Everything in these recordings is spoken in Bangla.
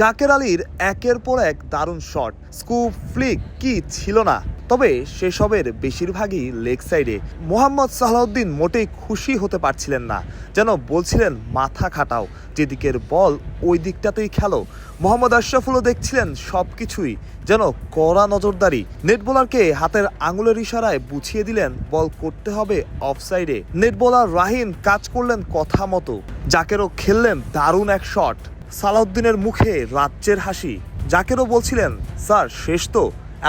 জাকের আলীর একের পর এক দারুণ শট। স্কুপ, ফ্লিক কি ছিল না? তবে সেসবের বেশিরভাগই লেগ সাইডে। মোহাম্মদ সালাউদ্দিন মোটেই খুশি হতে পারছিলেন না, যেন বলছিলেন মাথা খাটাও। যেদিকের বল, ওই দিকটাতেই খেলো। মোহাম্মদ আশরাফুলও দেখছিলেন সব কিছুই যেন কড়া নজরদারি। নেট বোলারকে হাতের আঙুলের ইশারায় বুঝিয়ে দিলেন, বল করতে হবে অফ সাইডে নেট বোলার রাহিন কাজ করলেন কথা মতো। জাকেরও খেললেন দারুণ এক শট। সালাউদ্দিনের মুখে রাজ্যের হাসি। জাকেরও বলছিলেন, স্যার, শেষ তো,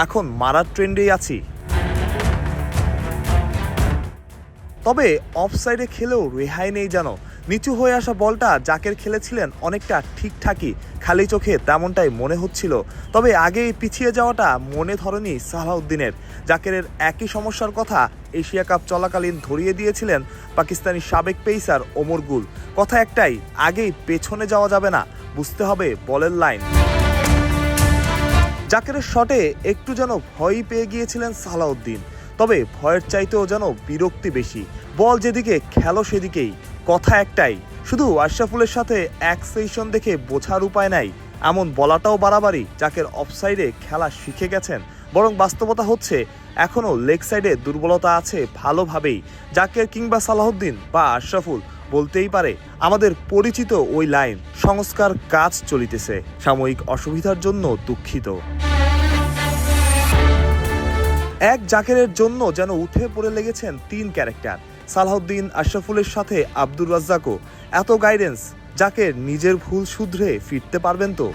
এখন মারার ট্রেন্ডেই আছি। তবে অফ সাইডে খেলেও রেহাই নেই যেন। নিচু হয়ে আসা বলটা জাকের খেলেছিলেন অনেকটা ঠিকঠাকই। খালি চোখে তেমনটাই মনে হচ্ছিল। তবে আগেই পিছিয়ে যাওয়াটা মনে ধরেনি সালাউদ্দিনের। জাকেরের একই সমস্যার কথা এশিয়া কাপ চলাকালীন ধরিয়ে দিয়েছিলেন পাকিস্তানি সাবেক পেসার ওমর গুল। কথা একটাই, আগেই পেছনে যাওয়া যাবে না, বুঝতে হবে বলের লাইন। জাকেরের শটে একটু যেন ভয়ই পেয়ে গিয়েছিলেন সালাউদ্দিন। তবে ভয়ের চাইতেও যেন বিরক্তি বেশি। বল যেদিকে, খেলো সেদিকেই। কথা একটাই, শুধু আশরাফুলের সাথে এক সেশন দেখে বোঝার উপায় নাই। এমন বলাটাও বাড়াবাড়ি জাকের অফসাইডে খেলা শিখে গেছেন। বরং বাস্তবতা হচ্ছে এখনও লেগ সাইডে দুর্বলতা আছে ভালোভাবেই। জাকের কিংবা সালাহুদ্দিন বা আশরাফুল, বলতেই পারে, আমাদের পরিচিত ওই লাইন, সংস্কার কাজ চলিতেছে, সাময়িক অসুবিধার জন্য দুঃখিত। এক জাকেরের জন্য যেন উঠে পড়ে লেগেছেন তিন ক্যারেক্টার সালাহুদ্দিন আশরাফুলের সাথে আব্দুর রাজ্জাকও। এত গাইডেন্স জাকের নিজের ভুল শুধরে ফিরতে পারবেন তো?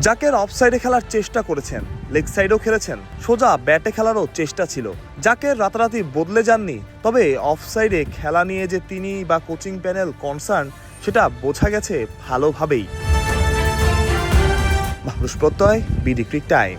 জাকের অফসাইডে খেলার চেষ্টা করেছেন লেগ সাইডও খেলেছেন, সোজা ব্যাটে খেলারও চেষ্টা ছিল। জাকের রাতারাতি বদলে যাননি, তবে অফসাইডে খেলা নিয়ে যে তিনি বা কোচিং প্যানেল কনসার্ন সেটা বোঝা গেছে ভালোভাবেই। মাহরুষ প্রত্যয় বিডি ক্রিক টাইম